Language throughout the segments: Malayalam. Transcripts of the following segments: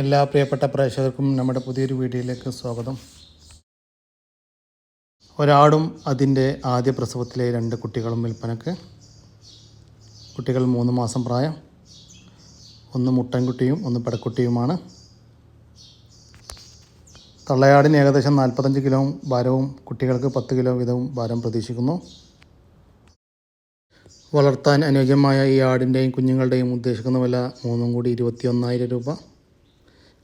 എല്ലാ പ്രിയപ്പെട്ട പ്രേക്ഷകർക്കും നമ്മുടെ പുതിയൊരു വീഡിയോയിലേക്ക് സ്വാഗതം. ഒരാടും അതിന്റെ ആദ്യ പ്രസവത്തിലെ രണ്ട് കുട്ടികളും വിൽപ്പനക്ക്. കുട്ടികൾ മൂന്ന് മാസം പ്രായം. ഒന്ന് മുട്ടൻകുട്ടിയും ഒന്ന് പെടക്കുട്ടിയുമാണ്. തള്ളയാടിന് ഏകദേശം നാൽപ്പത്തഞ്ച് കിലോ ഭാരവും കുട്ടികൾക്ക് പത്ത് കിലോ വീതവും ഭാരം പ്രതീക്ഷിക്കുന്നു. വളർത്താൻ അനുയോജ്യമായ ഈ ആടിന്റെയും കുഞ്ഞുങ്ങളുടെയും ഉദ്ദേശിക്കുന്ന വില മൂന്നും കൂടി ഇരുപത്തിയൊന്നായിരം രൂപ.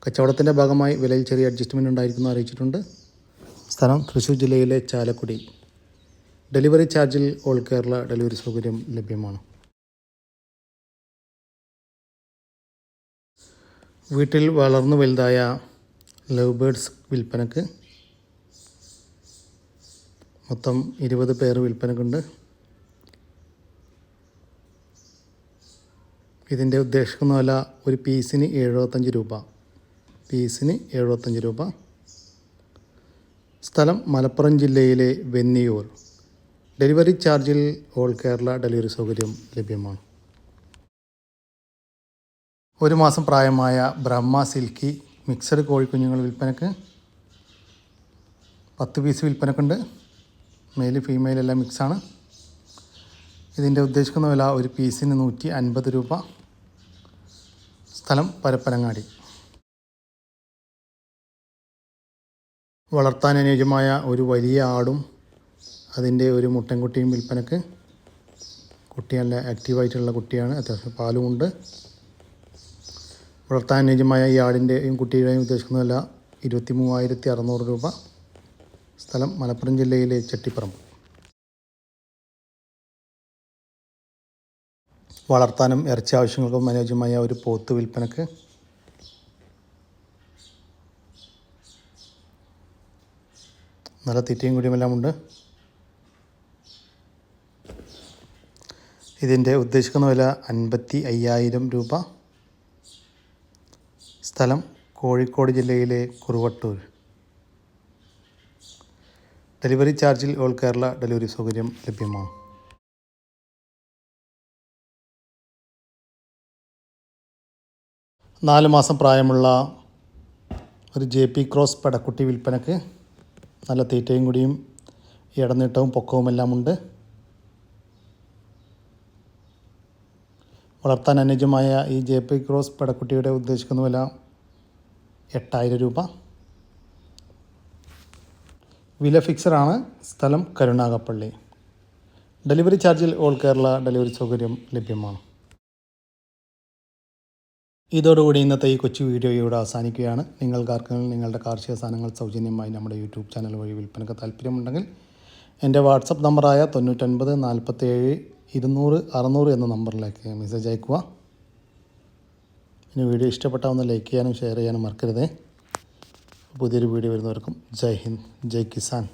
കച്ചവടത്തിന്റെ ഭാഗമായി വിലയിൽ ചെറിയ അഡ്ജസ്റ്റ്മെന്റ് ഉണ്ടായിരിക്കുന്നു അറിയിച്ചിട്ടുണ്ട്. സ്ഥലം തൃശ്ശൂർ ജില്ലയിലെ ചാലക്കുടി. ഡെലിവറി ചാർജിൽ ഓൾ കേരള ഡെലിവറി സൗകര്യം ലഭ്യമാണ്. വീട്ടിൽ വളർന്നു വലുതായ ലവ് ബേഡ്സ് വിൽപ്പനക്ക് മൊത്തം ഇരുപത് പേർ വിൽപ്പനക്കുണ്ട്. ഇതിന്റെ ഉദ്ദേശിക്കുന്ന വില ഒരു പീസിന് എഴുപത്തഞ്ച് രൂപ. പീസിന് എഴുപത്തഞ്ച് രൂപ. സ്ഥലം മലപ്പുറം ജില്ലയിലെ വെന്നിയൂർ. ഡെലിവറി ചാർജിൽ ഓൾ കേരള ഡെലിവറി സൗകര്യം ലഭ്യമാണ്. ഒരു മാസം പ്രായമായ ബ്രഹ്മ സിൽക്കി മിക്സഡ് കോഴിക്കുഞ്ഞുങ്ങൾ വിൽപ്പനക്ക് പത്ത് പീസ് വിൽപ്പനക്കുണ്ട്. മെയിൽ ഫീമെയിൽ എല്ലാം മിക്സാണ്. ഇതിന്റെ ഉദ്ദേശിക്കുന്ന വില ഒരു പീസിന് നൂറ്റി അൻപത് രൂപ. സ്ഥലം പരപ്പനങ്ങാടി. വളർത്താൻ അനുയോജ്യമായ ഒരു വലിയ ആടും അതിന്റെ ഒരു മുട്ടൻകുട്ടിയും വിൽപ്പനക്ക് കുട്ടി നല്ല ആക്റ്റീവായിട്ടുള്ള കുട്ടിയാണ്. അത്യാവശ്യം പാലുമുണ്ട് വളർത്താൻ അനുയോജ്യമായ ഈ ആടിന്റെയും കുട്ടിയുടെയും ഉദ്ദേശിക്കുന്ന വില ഇരുപത്തി മൂവായിരത്തി അറുന്നൂറ് രൂപ. സ്ഥലം മലപ്പുറം ജില്ലയിലെ ചെട്ടിപ്പറമ്പ്. വളർത്താനും ഇറച്ചി ആവശ്യങ്ങൾക്കും അനുയോജ്യമായ ഒരു പോത്ത് വിൽപ്പനക്ക് നല്ല തീറ്റയും കുടിയുമെല്ലാം ഉണ്ട്. ഇതിന്റെ ഉദ്ദേശിക്കുന്ന വില അൻപത്തി അയ്യായിരം രൂപ. സ്ഥലം കോഴിക്കോട് ജില്ലയിലെ കുറുവട്ടൂർ. ഡെലിവറി ചാർജിൽ ഓൾ കേരള ഡെലിവറി സൗകര്യം ലഭ്യമാണ്? നാല് മാസം പ്രായമുള്ള ഒരു ജെ പി ക്രോസ് പടക്കുട്ടി വിൽപ്പനക്ക് നല്ല തീറ്റയും കൂടിയും ഇടനീട്ടവും പൊക്കവുമെല്ലാം ഉണ്ട് വളർത്താൻ അനുയോജ്യമായ ഈ ജെ പി ക്രോസ് പടക്കുട്ടിയുടെ ഉദ്ദേശിക്കുന്ന വില എട്ടായിരം രൂപ. വില ഫിക്സഡാണ് സ്ഥലം കരുണാകപ്പള്ളി. ഡെലിവറി ചാർജിൽ ഓൾ കേരള ഡെലിവറി സൗകര്യം ലഭ്യമാണ്. ഇതോടുകൂടി ഇന്നത്തെ ഈ കൊച്ചു വീഡിയോ ഇവിടെ അവസാനിക്കുകയാണ്. നിങ്ങൾക്കാർക്കെങ്കിലും നിങ്ങളുടെ കാർഷിക സാധനങ്ങൾ സൗജന്യമായി നമ്മുടെ യൂട്യൂബ് ചാനൽ വഴി വിൽപ്പനക്ക് താല്പര്യമുണ്ടെങ്കിൽ എന്റെ വാട്സപ്പ് നമ്പറായ തൊണ്ണൂറ്റൊൻപത് നാൽപ്പത്തേഴ് ഇരുന്നൂറ് അറുന്നൂറ് എന്ന നമ്പറിലേക്ക് മെസ്സേജ് അയക്കുക ഇനി വീഡിയോ ഇഷ്ടപ്പെട്ടാൽ ഒന്ന് ലൈക്ക് ചെയ്യാനും ഷെയർ ചെയ്യാനും മറക്കരുതേ. പുതിയൊരു വീഡിയോ വരുന്നവർക്കും ജയ് ഹിന്ദ് ജയ് കിസാൻ.